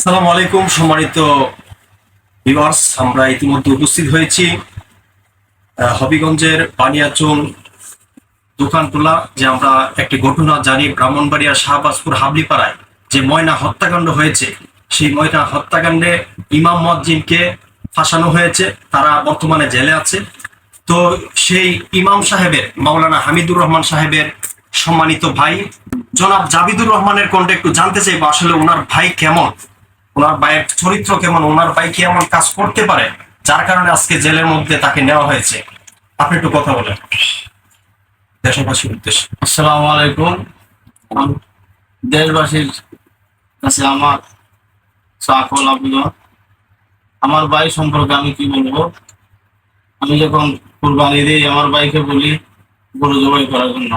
আসসালামু আলাইকুম, সম্মানিত ভিউয়ার্স আমরা ইতিমধ্যে উপস্থিত হয়েছি হবিগঞ্জের বানিয়াচুন দোকানটোলা যে আমরা একটি ঘটনা জানি ব্রাহ্মণবাড়িয়া শাহবাজপুর হাবলিপাড়ায় যে ময়না হত্যাকাণ্ড হয়েছে। সেই ময়না হত্যাকাণ্ডে ইমাম মজ্জিনকে ফাঁসানো হয়েছে, তারা বর্তমানে জেলে আছে। তো সেই ইমাম সাহেবের, মাওলানা হামিদুর রহমান সাহেবের সম্মানিত ভাই, জনাব জাবিদুর রহমানের কণ্ঠে একটু জানতে চাইব, আসলে ওনার ভাই কেমন? ওনার ভাইয়ের চরিত্র কেমন, ওনার ভাই কি এমন কাজ করতে পারে, যার কারণে আজকে জেলের মধ্যে তাকে নেওয়া হয়েছে। আপনি একটু কথা বলেন। দেশবাসীর উদ্দেশ্যে। আসসালামু আলাইকুম। দেশবাসীর কাছে আমার সাকল আবেদন আমার ভাই সম্পর্কে আমি কি বলব? আমি যখন কুরবানি দিই, আমার ভাইকে বলি, গরু জবাই করার জন্য।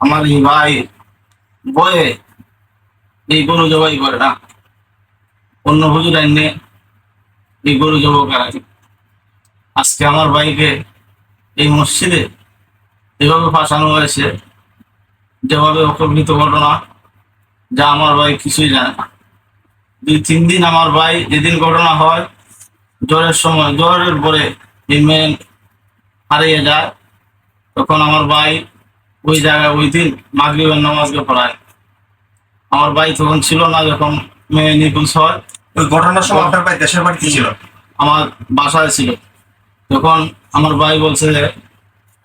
আমার এই ভাই বয়ে এই গরু জবাই করে না। অন্য হুজুর আইনে এই গরু জবাই করায় আজকে আমার ভাইকে এই মসজিদে এভাবে ফাঁসানো হয়েছে, যেভাবে অকল্পিত ঘটনা, যা আমার ভাই কিছুই জানে না। দুই, তিন দিন আমার ভাই যেদিন ঘটনা হয়, জ্বরের সময়, জ্বরের পরে এই মেয়ে হারিয়ে যায়, তখন আমার ভাই ওই জায়গায় ওই দিন মাগরিবের নামাজকে পড়ায়। আমার ভাই তখন ছিল না যখন মেয়ে নিখোঁজ হয় ওই ঘটনার সময় আপনার ভাই দেশের বাড়িতে ছিল? আমার বাসায় ছিল। তখন আমার ভাই বলছে যে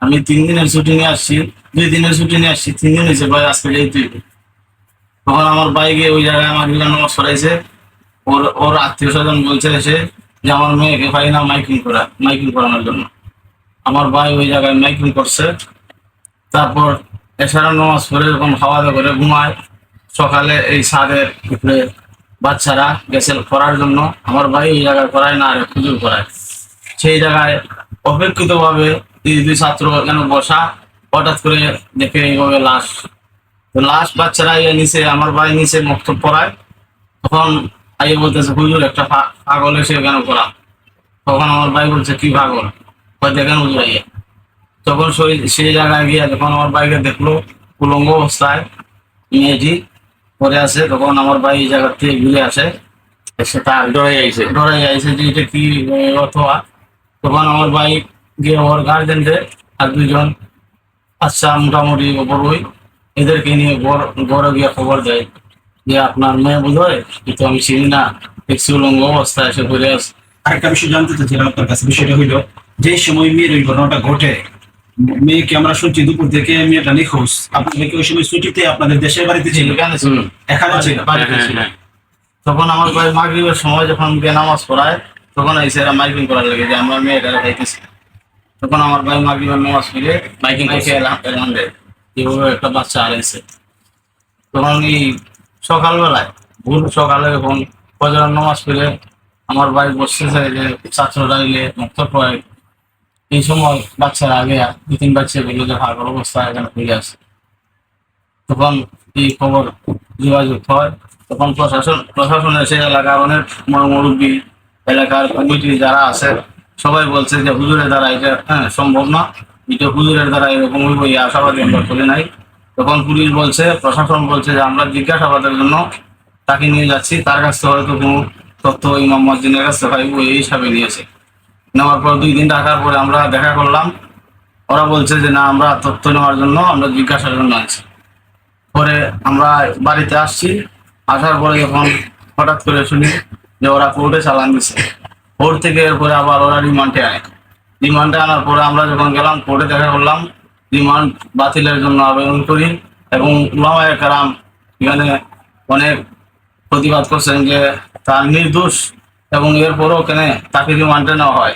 আমি তিন দিনের ছুটি নিয়ে আসছি। দুই দিনের ছুটি নিয়ে আসছি তিন দিন হয়েছে ভাই আজকে যেতে। তখন আমার ভাই গিয়ে ওই জায়গায় আমার গিলা নামাজ পড়াইছে। ওর ওর আত্মীয় স্বজন বলছে এসে যে আমার মেয়েকে ভাই না মাইকিং করা মাইকিং করানোর জন্য। আমার ভাই ওই জায়গায় মাইকিং করছে। তারপর এছাড়া নামাজ পড়ে যখন খাওয়া দাওয়া করে ঘুমায় সকালে এই ছাদের উপরে বাচ্চারা গেছে করার জন্য। আমার ভাই এই জায়গায় করায় না, আর খুজুর করায় সেই জায়গায় অপেক্ষিত ভাবে দুই ছাত্র কেন বসা, হঠাৎ করে দেখে এইভাবে লাশ। তো লাশ বাচ্চারা ইয়ে নিচে, আমার ভাই নিচে মক্তব পড়ায়। তখন আইয়ে বলতেছে, হুজুর, একটা পাগল এসে কেন করা তখন আমার ভাই বলছে, কি পাগল? দেখেন হুজুর আইয়ে তখন সেই জায়গায় গিয়ে যখন আমার ভাইকে দেখল, উলঙ্গ অবস্থায়, মেয়েটি পরে আছে তখন আমার ভাই এই জায়গা থেকে ঘুরে আসে। এসে তার ডরে আইছে? ধরে যাইছে যে এটা কি অথবা তখন আমার ভাই গিয়ে ওর গার্জেনদের আর দুইজন আচ্ছা মোটামুটি বড়ই এদেরকে নিয়ে বড় বড় গিয়ে খবর দেয় যে আপনার মেয়ে বোধ হয় কিন্তু আমি চিনি না দেখছি উলঙ্গ অবস্থায় এসে পড়ে আছে। আরেকটা বিষয় জানতে চাচ্ছিলাম আপনার কাছে বিষয়টা হইল যে সময় মেয়ের ওই ঘটনাটা ঘটে মেয়েকে আমরা শুনছি দুপুর থেকে মেয়েটা নিখোঁজ। আপনার মেয়েকে ওই সময় ছুটিতে আপনাদের দেশের বাড়িতে ছিল এখানে ছিল এখানে বাড়িতে হ্যাঁ, ছিল। হ্যাঁ, তখন আমার ভাই মাগরিবের সময় যখন গিয়ে নামাজ পড়ায় তখন এসে এরা মাইকিং করার লাগে যে আমরা মেয়েটা খাইতেছি। তখন আমার ভাই মাগরিবের নামাজ পড়ে মাইকিং এলাম এভাবে একটা বাচ্চা হারাইছে? তখন এই সকালবেলায় ভোর সকালে যখন ফজরের নামাজ পড়ে আমার ভাই বসতেছে যে ছাত্ররা এলে মুক্ত এই সময় বাচ্চারা আগে দু, তিন বাচ্চা বলল যে ভাগর অবস্থা এখানে ফিরে আসে। তখন এই খবর যোগাযোগ হয়, তখন প্রশাসন প্রশাসন এসে এলাকার অনেক মর- মুরব্বী, এলাকার কমিটি যারা আছে, সবাই বলছে যে হুজুরের দ্বারা এটা হ্যাঁ সম্ভব না। এটা হুজুরের দ্বারা এরকম হইব, এই আশাবাদী আমরা করে নাই। তখন পুলিশ বলছে, প্রশাসন বলছে যে আমরা জিজ্ঞাসাবাদের জন্য তাকে নিয়ে যাচ্ছি। তার কাছ থেকে হয়তো কোনো তথ্য ইমাম মসজিদের কাছ পাইব, এই হিসাবে নিয়েছে। নেওয়ার পর দুই দিন রাখার পরে আমরা দেখা করলাম। ওরা বলছে যে, না, আমরা তথ্য নেওয়ার জন্য আমরা জিজ্ঞাসার জন্য আছি। পরে আমরা বাড়িতে আসছি। আসার পরে যখন হঠাৎ করে শুনি যে, ওরা কোর্টে চালান দিছে। কোর্ট থেকে এরপরে আবার ওরা রিমান্ডে আনে। রিমান্ডে আনার পরে আমরা যখন গেলাম, কোর্টে দেখা করলাম, রিমান্ড বাতিলের জন্য আবেদন করি এবং উলামায়ে কারাম এখানে অনেক প্রতিবাদ করছেন যে, তার নির্দোষ এবং এরপরও কেন তাকে রিমান্ডে নেওয়া হয়।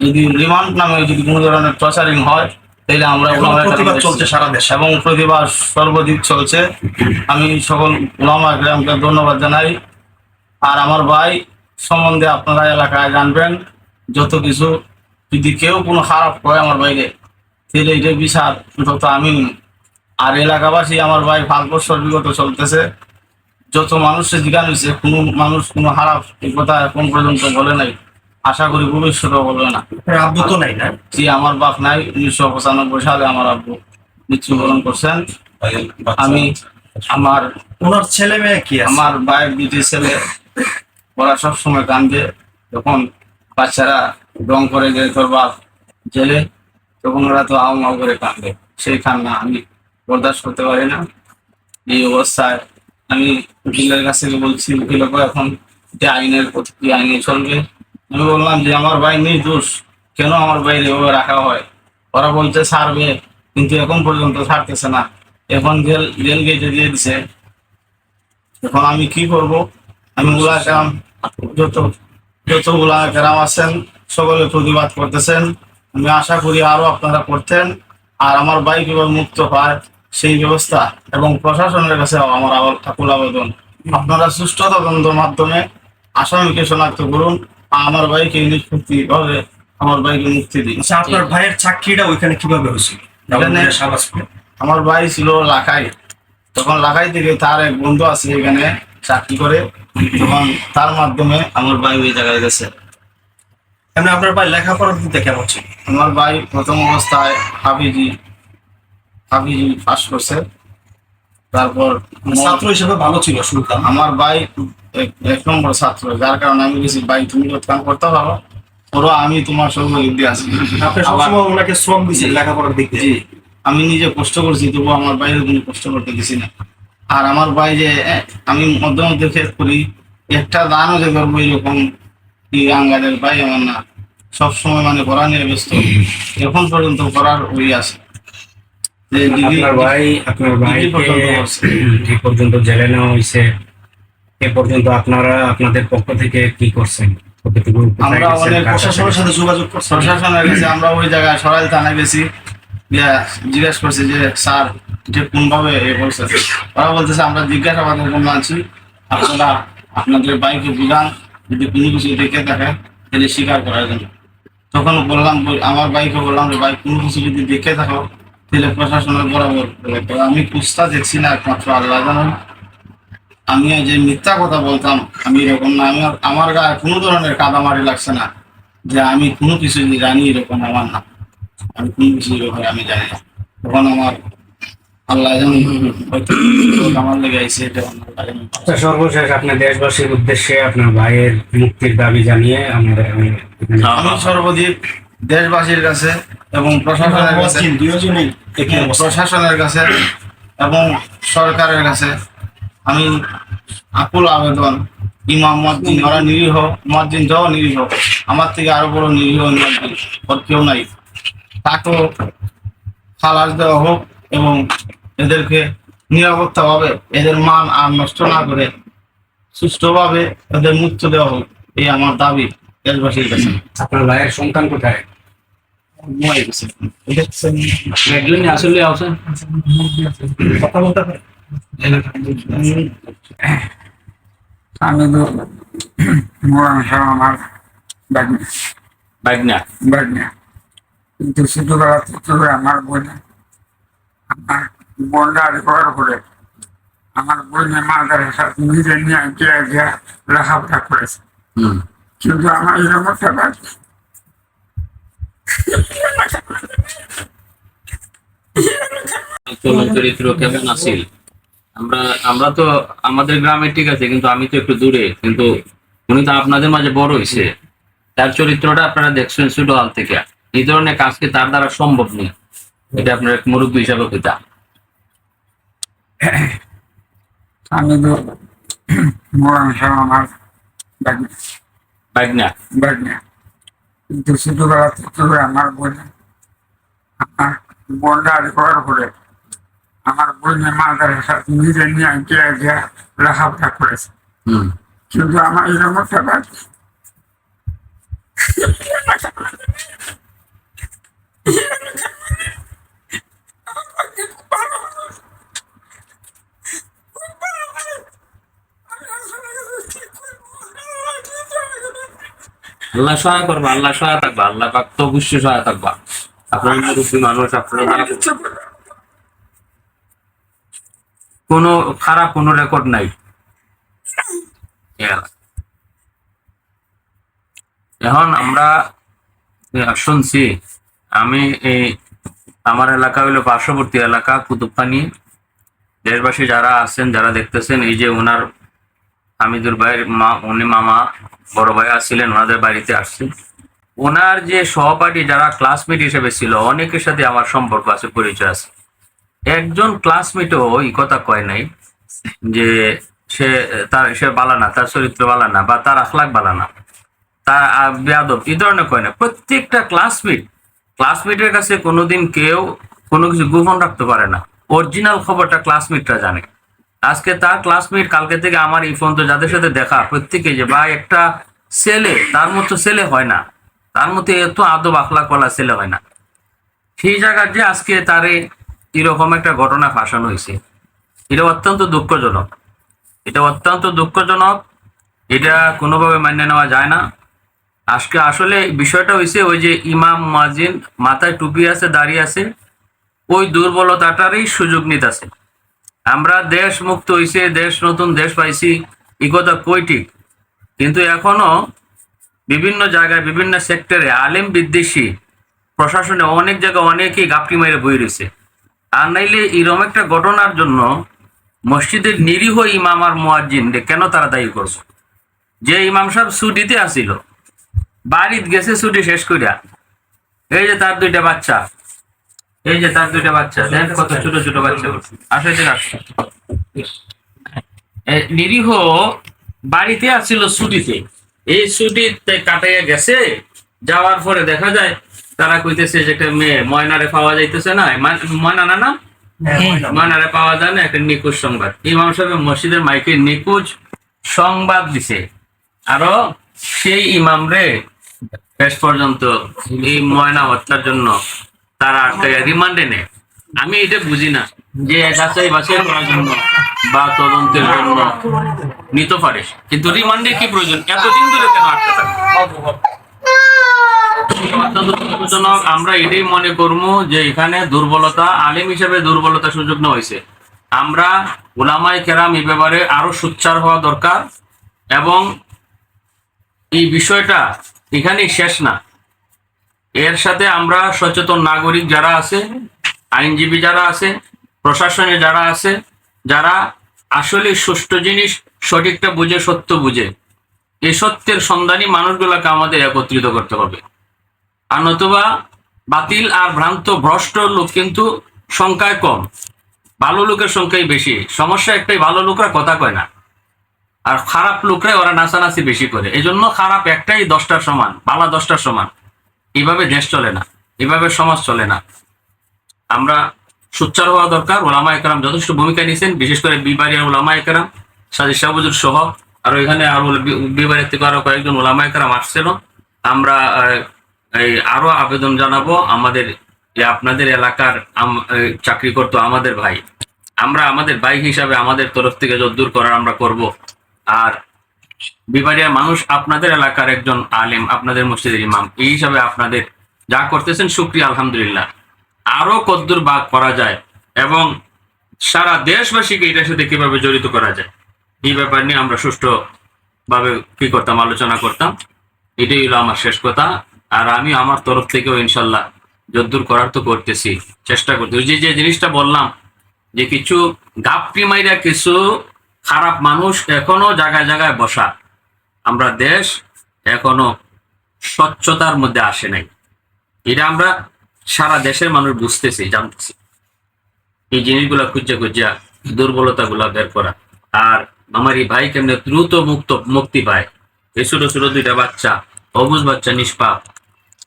যদি রিমান্ড নামে যদি কোনো ধরনের টর্চারিং হয় তাহলে আমরা প্রতিবাদ চলছে সারা দেশে। এবং প্রতিবাদ সর্বদিক চলছে। আমি সকল উলামা গ্রামকে ধন্যবাদ জানাই। আর আমার ভাই সম্বন্ধে আপনারা এলাকায় জানবেন যত কিছু যদি কেউ কোনো খারাপ করে আমার বাইরে তাহলে এটা বিচার যত আমি। আর এলাকাবাসী আমার ভাই বছর বিগত চলতেছে। যত মানুষের জিজ্ঞান হয়েছে কোনো মানুষ কোনো খারাপ এই কথা এখন পর্যন্ত বলে নাই। আশা করি ভবিষ্যতেও বলবে না। আব্বু তো নাই না? জি আমার বাপ নাই উনিশশো পঁচানব্বই সালে আমার আব্বু মৃত্যুবরণ করছেন। আমি আমার ওনার ছেলে মেয়ে কি আমার ভাইয়ের দুটি ছেলে ওরা সবসময় কান্দে। যখন বাচ্চারা রং করে যে তোর বাপ জেলে তখন ওরা তো আউ মাউ করে কান্দে। সেই কান্না আমি বরদাস্ত করতে পারি না। এই অবস্থায় আমি উকিলের কাছ থেকে বলছি উকিল এখন যে আইনের প্রতি আইনে চলবে আমি বললাম যে, আমার ভাই নির্দোষ। কেন আমার বাইরে এভাবে রাখা হয়? ওরা বলছে ছাড়বে কিন্তু এখন পর্যন্ত ছাড়তেছে না। এখন জেল জেল গেটে দিয়ে দিছে। এখন আমি কি করব? আমি উলা যত যত উলা কেরাম আছেন, সকলে প্রতিবাদ করতেছেন। আমি আশা করি আরও আপনারা করতেন। আর আমার বাইক কীভাবে মুক্ত পায় সেই ব্যবস্থা এবং প্রশাসনের কাছে আমার আকুল আবেদন। আপনারা সুষ্ঠু তদন্তের মাধ্যমে আসামিকে শনাক্ত করুন। আমার বাইকে নিষ্পত্তি ভাবে আমার ভাইকে মুক্তি দিই আচ্ছা আপনার ভাইয়ের চাকরিটা ওইখানে কীভাবে হয়েছিল? এখানে- আমার ভাই ছিল লাখাই। তখন লাখাই থেকে তার এক বন্ধু আছে এখানে চাকরি করে। তখন তার মাধ্যমে আমার ভাই ওই জায়গায় গেছে। এমনি আপনার ভাই লেখাপড়ার দিতে কেমন ছিল? আমার ভাই প্রথম অবস্থায় হাফিজি হাফিজি পাস করছে। তারপর ছাত্র হিসেবে ভালো ছিল শুনতাম আমার ভাই এক- নম্বর ছাত্র যার কারণে আমি গেছি ভাই তুমি কাম করতে পারো। ওরা আমি তোমার আছি। আপনি সবসময় ওনাকে শ্রম দিয়েছেন লেখাপড়ার দিক দিয়ে। আমি নিজে কষ্ট করছি তবু আমার বাইরে কোনো কষ্ট করতে গেছি না। আর আমার ভাই যে আমি মধ্যে মধ্যে ফেস করি একটা দানও যে করব এরকম কি আঙ্গাদের ভাই আমার না। সবসময় মানে পড়া নিয়ে ব্যস্ত। এখন পর্যন্ত পড়ার ওই আছে। আপনার ভাই আপনার ভাইকে পর্যন্ত পর্যন্ত জেলে নেওয়া হয়েছে। এ পর্যন্ত আপনারা আপনাদের পক্ষ থেকে কি করছেন? আমরা প্রশাসনের সাথে যোগাযোগ করছেন প্রশাসনের কাছে আমরা ওই জায়গায় সরাইল থানায় গেছি। জিজ্ঞেস করছি যে স্যার এটা কোনভাবে এ করছে ওরা বলতেছে আমরা জিজ্ঞাসাবাদের জন্য আছি। আপনারা আপনাদের বাইকে বুঝান যদি কোনো কিছু দেখে থাকে তাহলে স্বীকার করার জন্য। তখন বললাম আমার বাইকে বললাম যে বাইক কোনো কিছু যদি দেখে থাকো তাহলে প্রশাসনের বরাবর আমি কুস্তা দেখছি না একমাত্র আল্লাহ জানেন। আমি যে মিথ্যা কথা বলতাম আমি এরকম না আমার আমার গায়ে কোনো ধরনের কাদামারি লাগছে না যে আমি কোনো কিছু জানি এরকম আমার না। আমি কোনো কিছু এরকম আমি জানি না। তখন আমার আল্লাহ জানি হয়তো আমার লেগে আইসে। আচ্ছা সর্বশেষ আপনার দেশবাসীর উদ্দেশ্যে আপনার ভাইয়ের মুক্তির দাবি জানিয়ে আমাদের আমি আমি সর্বদিক দেশবাসীর কাছে এবং প্রশাসনের কাছে হ্যাঁ, প্রশাসনের কাছে এবং সরকারের কাছে আমি আকুল আবেদন ইমাম মসজিদ ওরা নিরীহ মসজিদ যাও নিরীহ আমার থেকে আরও বড় নিরীহ ওর কেউ নাই। তাকেও খালাস দেওয়া হোক এবং এদেরকে নিরাপত্তা ভাবে এদের মান আর নষ্ট না করে সুষ্ঠুভাবে এদের মুক্ত দেওয়া হোক এই আমার দাবি। দেশবাসীর কাছে আপনার ভাইয়ের সন্তান কোথায়? আসলে আছেন কথা বলতে পারেন? আমি তো আমার বাগনা বাগনা বাগনা কিন্তু ছোটবেলা থেকে আমার বোনে। আমার বোনটা আদি করার পরে আমার বোনে মাদার সাথে নিজে নিয়ে গিয়ে গিয়ে লেখাপড়া করেছে। কিন্তু আমার এরকম একটা বাদ চরিত্র কেমন আছিল? আমরা আমরা তো আমাদের গ্রামে ঠিক আছে কিন্তু আমি তো একটু দূরে কিন্তু উনি তো আপনাদের মাঝে বড় হয়েছে তার চরিত্রটা আপনারা দেখছেন ছোট হাল থেকে। এই ধরনের কাজকে তার দ্বারা সম্ভব নেই? এটা আপনার এক মুরব্বী হিসাবে পিতা আমি তো আমার বাগনা। বাগনা। কিন্তু ছোটবেলা থেকে আমার বোনে আমার বোনটা আদি করার পরে আমার বোনে মাদার সাথে নিজে নিয়ে গিয়ে গিয়ে লেখাপড়া করেছে। কিন্তু আমার এরকম একটা বাদ আল্লাহ সহায় করবা আল্লাহ সহায় থাকবা আল্লাহ পাক তো অবশ্যই সহায় থাকবা। আপনার মুরব্বী মানুষ আপনারা কোনো খারাপ কোনো রেকর্ড নাই। এখন আমরা শুনছি আমি এই আমার এলাকা হইল পার্শ্ববর্তী এলাকা কুতুবখানি। দেশবাসী যারা আছেন যারা দেখতেছেন এই যে ওনার হামিদুর ভাইয়ের মা, উনি মামা, বড় ভাই আসছিলেন, ওনাদের বাড়িতে আসছে। ওনার যে সহপাঠী যারা ক্লাসমেট হিসেবে ছিল, অনেকের সাথে আমার সম্পর্ক আছে, পরিচয় আছে। একজন ক্লাসমেটও এই কথা কয় নাই যে সে, তার, সে বালানা তার চরিত্র বালানা বা তার আখলাক বালানা তার বেয়াদব, এই ধরনের কয় না প্রত্যেকটা ক্লাসমেট ক্লাসমেটের কাছে কোনোদিন কেউ কোনো কিছু গোপন রাখতে পারে না। অরিজিনাল খবরটা ক্লাসমেটরা জানে। আজকে তার ক্লাসমেট কালকে থেকে আমার এই ফোন তো যাদের সাথে দেখা প্রত্যেকে যে, ভাই, একটা ছেলে, তার মতো ছেলে হয় না। তার মতো এত আদব আখলাকওয়ালা ছেলে হয় না। সেই জায়গার যে আজকে তারে এরকম একটা ঘটনা ফাঁসানো হয়েছে। এটা অত্যন্ত দুঃখজনক। এটা অত্যন্ত দুঃখজনক। এটা কোনোভাবে মান্য নেওয়া যায় না। আজকে আসলে বিষয়টা হয়েছে ওই যে ইমাম মাজিন মাথায় টুপি আছে দাঁড়িয়ে আছে, ওই দুর্বলতাটারই সুযোগ নিতেছে। আমরা দেশ মুক্ত হইছে, দেশ নতুন দেশ পাইছি এই কথা কই ঠিক? কিন্তু এখনও বিভিন্ন জায়গায়, বিভিন্ন সেক্টরে আলেম বিদ্বেষী প্রশাসনে অনেক জায়গায় অনেকেই গাপটি মেরে বই রয়েছে। আর নাইলে এরকম একটা ঘটনার জন্য মসজিদের নিরীহ ইমাম আর মোয়াজ্জিন কেন তারা দায়ী করছে? যে ইমাম সাহেব ছুটিতে আসিল, বাড়িতে গেছে ছুটি শেষ করিয়া এই যে তার দুইটা বাচ্চা এই যে তার দুইটা বাচ্চা দেখ কত ছোট ছোট বাচ্চা। আসে যে রাখছে নিরীহ বাড়িতে আসছিল ছুটিতে। এই ছুটিতে কাটাইয়া গেছে যাওয়ার পরে দেখা যায় তারা কইতেছে যে একটা মেয়ে ময়নারে পাওয়া যাইতেছে না। ময়না না না ময়নারে পাওয়া যায় না একটা নিখোঁজ সংবাদ। ইমাম সাহেব মসজিদের মাইকে নিখোঁজ সংবাদ দিছে। আরও সেই ইমাম রে শেষ পর্যন্ত এই ময়না হত্যার জন্য তারা রিমান্ডে নেয়। আমি এটা বুঝি না যে যাচাই বাছাই করার জন্য বা তদন্তের জন্য নিতে পারে। কিন্তু রিমান্ডে কি প্রয়োজন? এতদিন ধরে কেন আটকে থাকে? আমরা এটাই মনে করব যে এখানে দুর্বলতা, আলেম হিসেবে দুর্বলতা সুযোগ নেওয়া হয়েছে। আমরা ওলামায় কেরাম এই ব্যাপারে আরও সোচ্চার হওয়া দরকার এবং এই বিষয়টা এখানেই শেষ না। এর সাথে আমরা সচেতন নাগরিক যারা আছে, আইনজীবী যারা আছে, প্রশাসনে যারা আছে, যারা আসলে সুষ্ঠু জিনিস সঠিকটা বুঝে, সত্য বুঝে, এই সত্যের সন্ধানী মানুষগুলোকে আমাদের একত্রিত করতে হবে। আর নতুবা বাতিল আর ভ্রান্ত ভ্রষ্ট লোক কিন্তু সংখ্যায় কম, ভালো লোকের সংখ্যাই বেশি, সমস্যা একটাই, ভালো লোকরা কথা কয় না, আর খারাপ লোকরাই ওরা নাচানাচি বেশি করে এই জন্য খারাপ একটাই দশটার সমান, বালা দশটার সমান। এইভাবে দেশ চলে না, এভাবে সমাজ চলে না। আমরা সোচ্চার হওয়া দরকার, ওলামা একরাম যথেষ্ট ভূমিকা নিয়েছেন, বিশেষ করে বিবারিয়ার ওলামা একরাম, সাজিদ শাহবুজুর সহ, আর এখানে আরও বি- বিবারের থেকে আরও কয়েকজন ওলামা একরাম আসছিল। আমরা এই আরও আবেদন জানাব, আমাদের আপনাদের এলাকার চাকরি করতো আমাদের ভাই। আমরা আমাদের ভাই হিসাবে আমাদের তরফ থেকে যদ্দূর করার আমরা করব। আর বিবারিয়া মানুষ আপনাদের এলাকার একজন আলেম, আপনাদের মসজিদের ইমাম। এই হিসাবে আপনাদের যা করতেছেন, শুক্রিয়া, আলহামদুলিল্লাহ। আরও কদ্দূর বাদ করা যায় এবং সারা দেশবাসীকে এটার সাথে কীভাবে জড়িত করা যায়, এই ব্যাপার নিয়ে আমরা সুষ্ঠু ভাবে কি করতাম, আলোচনা করতাম। এটাই হলো আমার শেষ কথা। আর আমি আমার তরফ থেকেও ইনশাল্লাহ যদ্দূর করার তো করতেছি, চেষ্টা করতে ওই যে যে জিনিসটা বললাম, যে কিছু গাপটি মাইরা কিছু খারাপ মানুষ এখনও জায়গায় জায়গায় বসা। আমরা দেশ এখনও স্বচ্ছতার মধ্যে আসে নাই। এটা আমরা সারা দেশের মানুষ বুঝতেছি, জানতেছি। এই জিনিসগুলা খুঁজে খুঁজা দুর্বলতা গুলা বের করা। আর আমার এই ভাই কেমনে দ্রুত মুক্ত, মুক্তি পায়? এই ছোট ছোট দুইটা বাচ্চা, অবুজ বাচ্চা নিষ্পাপ।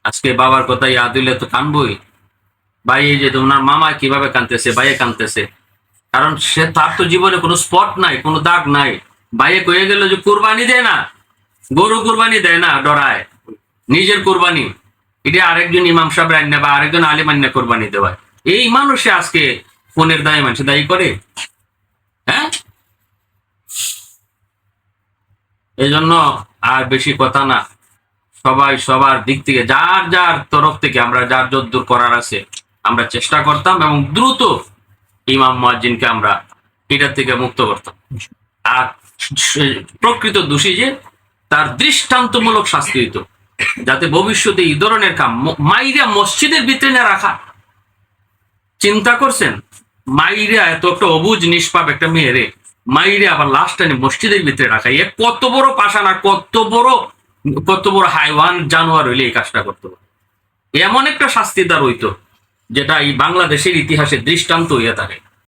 আজকে বাবার কথা ইয়াদ তো কানবই। ভাই, এই যে ওনার মামা কীভাবে কানতেছে ভাইয়ে কানতেছে কারণ সে তার তো জীবনে কোনো স্পট নাই, কোনো দাগ নাই। বাইরে কয়ে গেল যে কোরবানি দেয় না, গরু কুরবানি দেয় না, ডরায়। নিজের কোরবানি। এটা আরেকজন ইমাম সাহেব রান্না বা আরেকজন আলিম আন্না কোরবানি দেওয়ায়। এই মানুষে আজকে ফোনের দায়ী মানুষ দায়ী করে। হ্যাঁ? এই জন্য আর বেশি কথা না। সবাই সবার দিক থেকে, যার যার তরফ থেকে আমরা, যার যদ্দূর করার আছে, আমরা চেষ্টা করতাম এবং দ্রুত ইমাম মুয়াজ্জিনকে আমরা এটার থেকে মুক্ত করতাম। আর প্রকৃত দোষী যে তার দৃষ্টান্তমূলক শাস্তি হইতো যাতে ভবিষ্যতে এই ধরনের কাম মাইরা মসজিদের ভিতরে না রাখা। চিন্তা করছেন? মাইরা এত একটা অবুজ, নিষ্পাপ একটা মেয়েরে মাইরে আবার লাস্ট টাইম মসজিদের ভিতরে রাখা এ কত বড় পাশান আর কত বড় কত বড় হাইওয়ান জানোয়ার হইলে এই কাজটা করতে। পারে এমন একটা শাস্তি তার হইতো। যেটা এই বাংলাদেশের ইতিহাসে দৃষ্টান্ত হইয়া থাকে।